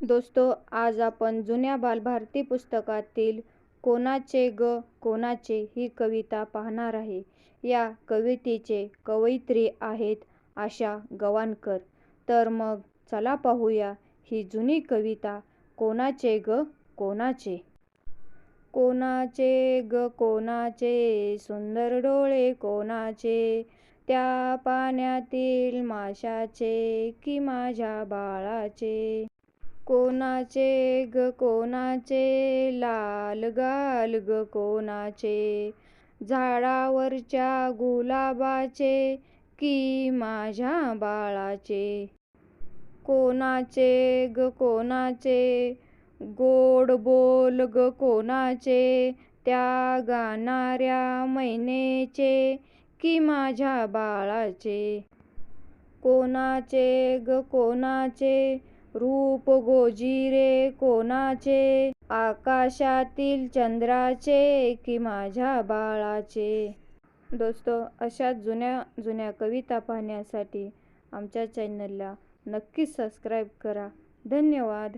दोस्तो आज आपण जुन्या बालभारती पुस्तकातील कोणाचे ग कोणाचे ही कविता पाहणार आहे. या कवितेचे कवयित्री आहेत आशा गवाणकर तर मग चला पाहूया ही जुनी कविता कोणाचे ग कोणाचे? कोणाचे ग कोणाचे? सुंदर डोळे कोणाचे? त्या पाण्यातील माशाचे की माझ्या बाळाचे? कोणाचे ग कोणाचे लाल गाल ग कोणाचे झाडावरच्या गुलाबाचे की माझ्या बाळाचे? कोणाचे ग कोणाचे गोड बोल ग कोणाचे त्या गाणाऱ्या मैनेचे की माझ्या बाळाचे? कोणाचे ग कोणाचे रूप गोजिरे कोणाचे? आकाशातील चंद्राचे की माझ्या बाळाचे? दोस्तो अशा जुन्या जुन्या कविता पाहण्यासाठी आमच्या चॅनलला नक्कीच सबस्क्राईब करा. धन्यवाद.